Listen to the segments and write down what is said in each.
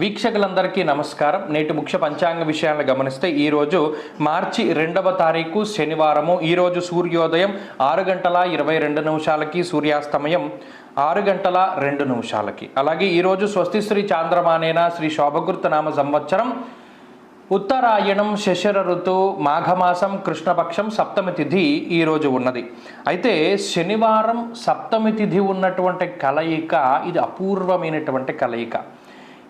వీక్షకులందరికీ నమస్కారం. నేటి ముఖ్య పంచాంగ విషయాలను గమనిస్తే ఈరోజు మార్చి రెండవ తారీఖు శనివారము. ఈరోజు సూర్యోదయం ఆరు గంటల ఇరవై రెండు నిమిషాలకి సూర్యాస్తమయం ఆరు గంటల రెండు నిమిషాలకి. అలాగే ఈరోజు స్వస్తి శ్రీ చాంద్రమానేన శ్రీ శోభగుర్త నామ సంవత్సరం. ఉత్తరాయణం శశర ఋతు మాఘమాసం కృష్ణపక్షం సప్తమి తిథి ఈరోజు ఉన్నది. అయితే శనివారం సప్తమి తిథి ఉన్నటువంటి కలయిక ఇది అపూర్వమైనటువంటి కలయిక.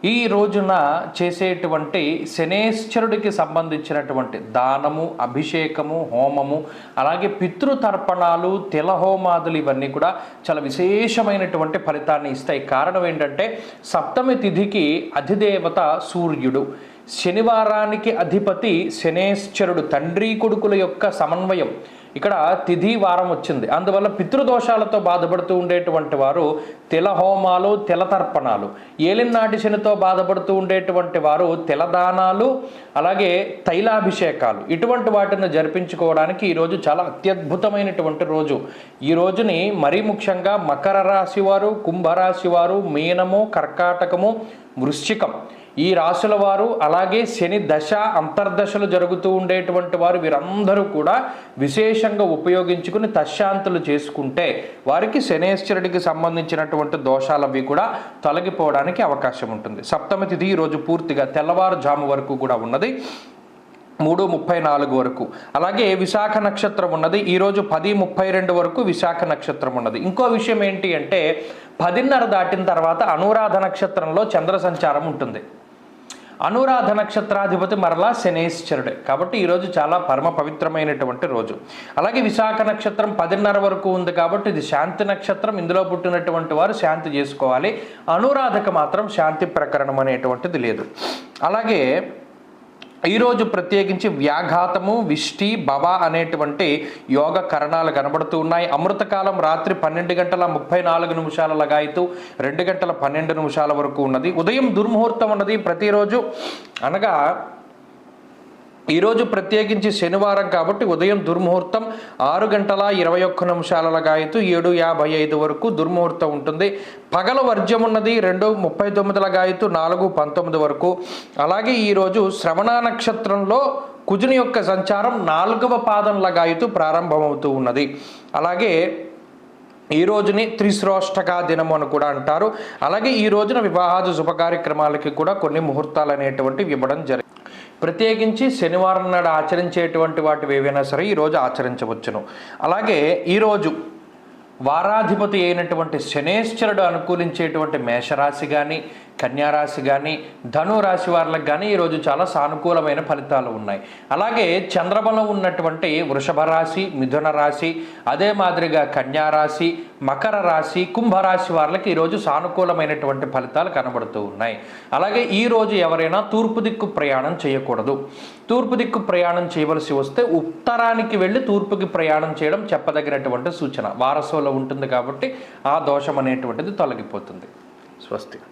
ఈ రోజున చేసేటువంటి శనేశ్వరుడికి సంబంధించినటువంటి దానము అభిషేకము హోమము అలాగే పితృతర్పణాలు తిలహోమాదులు ఇవన్నీ కూడా చాలా విశేషమైనటువంటి ఫలితాన్ని ఇస్తాయి. కారణం ఏంటంటే సప్తమి తిథికి అధిదేవత సూర్యుడు. శనివారానికి అధిపతి శనేశ్వరుడు తండ్రి కొడుకుల యొక్క సమన్వయం. ఇక్కడ తిథి వారం వచ్చింది. అందువల్ల పితృదోషాలతో బాధపడుతూ ఉండేటువంటి వారు తిలహోమాలు తిలతర్పణాలు. ఏలినాటి శనితో బాధపడుతూ ఉండేటువంటి వారు తిలదానాలు అలాగే తైలాభిషేకాలు. ఇటువంటి వాటిని జరిపించుకోవడానికి ఈరోజు చాలా అత్యద్భుతమైనటువంటి రోజు. ఈ రోజుని మరీ ముఖ్యంగా మకర రాశి వారు కుంభరాశి వారు మీనము కర్కాటకము వృశ్చికం. ఈ రాశుల వారు అలాగే శని దశ అంతర్దశలు జరుగుతూ ఉండేటువంటి వారు వీరందరూ కూడా విశేషంగా ఉపయోగించుకుని తశాంతులు చేసుకుంటే వారికి శనేశ్వరుడికి సంబంధించినటువంటి దోషాలవి కూడా తొలగిపోవడానికి అవకాశం ఉంటుంది. సప్తమి తిథి ఈరోజు పూర్తిగా తెల్లవారుజాము వరకు కూడా ఉన్నది. మూడు ముప్పై నాలుగు వరకు. అలాగే విశాఖ నక్షత్రం ఉన్నది. ఈరోజు పది ముప్పై రెండు వరకు విశాఖ నక్షత్రం ఉన్నది. ఇంకో విషయం ఏంటి అంటే పదిన్నర దాటిన తర్వాత అనురాధ నక్షత్రంలో చంద్ర సంచారం ఉంటుంది. అనురాధ నక్షత్రాధిపతి మరలా శనేశ్వరుడే. కాబట్టి ఈరోజు చాలా పరమ పవిత్రమైనటువంటి రోజు. అలాగే విశాఖ నక్షత్రం పదిన్నర వరకు ఉంది కాబట్టి ఇది శాంతి నక్షత్రం. ఇందులో పుట్టినటువంటి వారు శాంతి చేసుకోవాలి. అనురాధకు మాత్రం శాంతి ప్రకరణం అనేటువంటిది లేదు. అలాగే ఈరోజు ప్రత్యేకించి వ్యాఘాతము విష్టి భవ అనేటువంటి యోగ కరణాలు కనబడుతూ ఉన్నాయి. అమృతకాలం రాత్రి పన్నెండు గంటల ముప్పై నాలుగు నిమిషాల లగాయితూ రెండు గంటల పన్నెండు నిమిషాల వరకు ఉన్నది. ఉదయం దుర్ముహూర్తం ఉన్నది ప్రతిరోజు అనగా ఈరోజు ప్రత్యేకించి శనివారం కాబట్టి ఉదయం దుర్ముహూర్తం ఆరు గంటల ఇరవై ఒక్క నిమిషాల లగాయతూ ఏడు యాభై ఐదు వరకు దుర్ముహూర్తం ఉంటుంది. పగల వర్జ్యం ఉన్నది రెండు ముప్పై తొమ్మిది గాయతు నాలుగు పంతొమ్మిది వరకు. అలాగే ఈరోజు శ్రవణ నక్షత్రంలో కుజుని యొక్క సంచారం నాలుగవ పాదంల గాయతు ప్రారంభమవుతూ ఉన్నది. అలాగే ఈ రోజుని త్రిశ్రోష్టక దినము అని కూడా అంటారు. అలాగే ఈ రోజున వివాహాది శుభ కార్యక్రమాలకి కూడా కొన్ని ముహూర్తాలు అనేటువంటివి ఇవ్వడం జరిగింది ప్రత్యేకించి శనివారం నాడు ఆచరించేటువంటి వాటివి ఏవైనా సరే ఈరోజు ఆచరించవచ్చును. అలాగే ఈరోజు వారాధిపతి అయినటువంటి శనేశ్వరుడు అనుకూలించేటువంటి మేషరాశి కానీ కన్యారాశి కానీ ధనురాశి వారికి కానీ ఈరోజు చాలా సానుకూలమైన ఫలితాలు ఉన్నాయి. అలాగే చంద్రబలం ఉన్నటువంటి వృషభ రాశి మిథున రాశి అదే మాదిరిగా కన్యారాశి మకర రాశి కుంభరాశి వాళ్ళకి ఈరోజు సానుకూలమైనటువంటి ఫలితాలు కనబడుతూ ఉన్నాయి. అలాగే ఈరోజు ఎవరైనా తూర్పు దిక్కు ప్రయాణం చేయకూడదు. తూర్పు దిక్కు ప్రయాణం చేయవలసి వస్తే ఉత్తరానికి వెళ్ళి తూర్పుకి ప్రయాణం చేయడం చెప్పదగినటువంటి సూచన. వారసులో ఉంటుంది కాబట్టి ఆ దోషం అనేటువంటిది తొలగిపోతుంది. స్వస్తి.